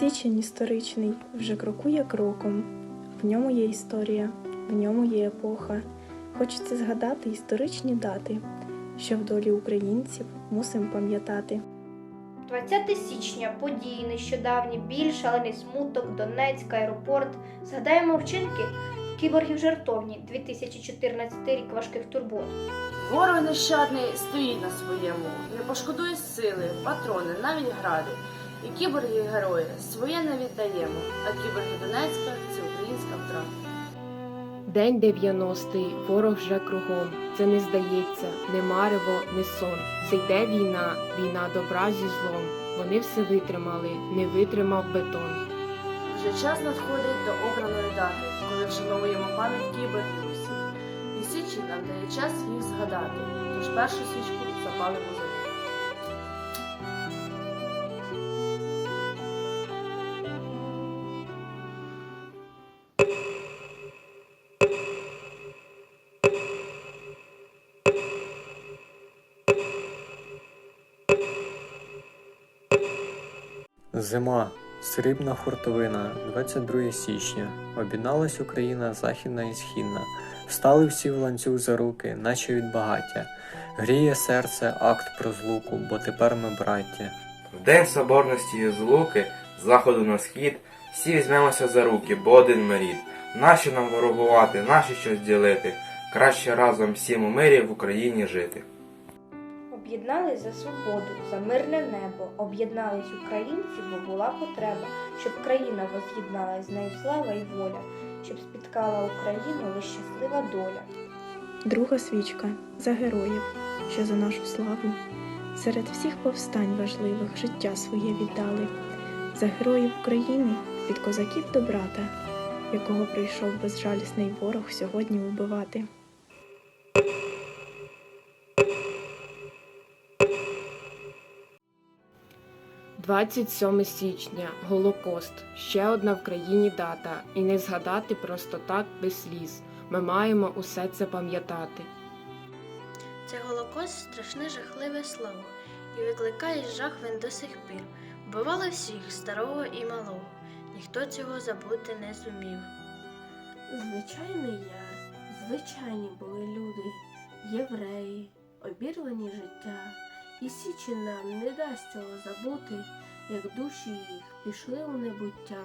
Січень історичний вже крокує кроком. В ньому є історія, в ньому є епоха. Хочеться згадати історичні дати, що в долі українців мусимо пам'ятати. 20 січня події нещодавні, біль, шалений смуток, Донецьк, аеропорт. Згадаємо вчинки кіборгів жартовні, 2014 рік важких турбот. Ворог нещадний стоїть на своєму, не пошкодує сили, патрони, навіть гради. І кіборги герої своє не віддаємо, а кіборги Донецька це українська втрата. День 90-й, ворог вже кругом. Це не здається, не марево, не сон. Це йде війна, війна добра зі злом. Вони все витримали, не витримав бетон. Вже час надходить до обраної дати, коли вшановуємо пам'ять кіборгів усіх. І січі нам дає час їх згадати, тож першу свічку запалимо за Зима. Срібна хуртовина, 22 січня. Об'єдналась Україна західна і східна. Встали всі в ланцюг за руки, наче від багаття. Гріє серце акт про злуку, бо тепер ми браття. В день соборності і злуки, з заходу на схід, всі візьмемося за руки, бо один ми. Нащо нам ворогувати, нащо щось ділити? Краще разом всім у мирі в Україні жити. Об'єднались за свободу, за мирне небо, об'єднались українці, бо була потреба, щоб країна воз'єдналась, з нею слава і воля, щоб спіткала Україну лише щаслива доля. Друга свічка за героїв, що за нашу славу. Серед всіх повстань важливих життя своє віддали. За героїв України від козаків до брата, якого прийшов безжалісний ворог сьогодні убивати. – 27 січня, Голокост. Ще одна в країні дата. І не згадати просто так без сліз. Ми маємо усе це пам'ятати. Це Голокост страшне жахливе слово, і викликає жах він до сих пір. Вбивали всіх, старого і малого, ніхто цього забути не зумів. Звичайний яр, звичайні були люди, євреї, обірвані життя, і січі нам не дасть цього забути, як душі їх пішли у небуття.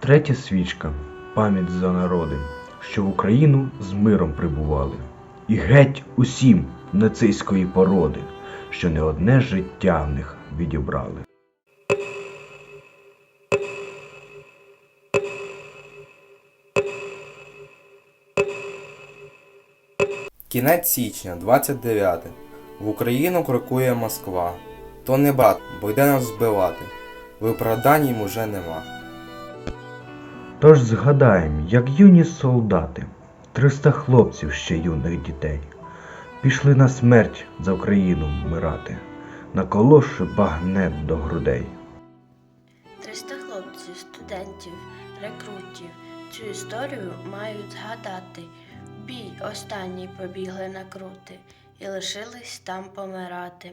Третя свічка пам'ять за народи, що в Україну з миром прибували, і геть усім нацистської породи, що не одне життя в них відібрали. Кінець січня, 29. В Україну крокує Москва. То не брат, бо йде нас збивати. Виправдань їм уже нема. Тож згадаєм, як юні солдати, триста хлопців ще юних дітей, пішли на смерть за Україну вмирати, наколовши багнет до грудей. 300 хлопців, студентів, рекрутів цю історію мають згадати. Бій останній побігли на крути і лишились там помирати.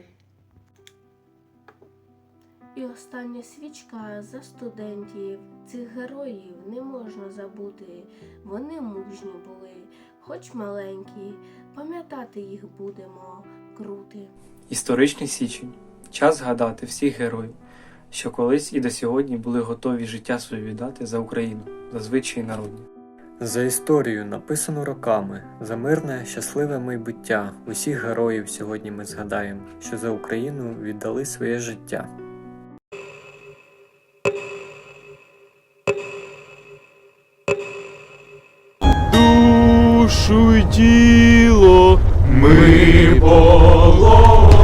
І остання свічка за студентів. Цих героїв не можна забути. Вони мужні були, хоч маленькі, пам'ятати їх будемо крути. Історичний січень час згадати всіх героїв, що колись і до сьогодні були готові життя своє віддати за Україну, за звичаї народні. За історію, написану роками, за мирне, щасливе майбуття усіх героїв сьогодні ми згадаємо, що за Україну віддали своє життя. душу й тіло ми положимо.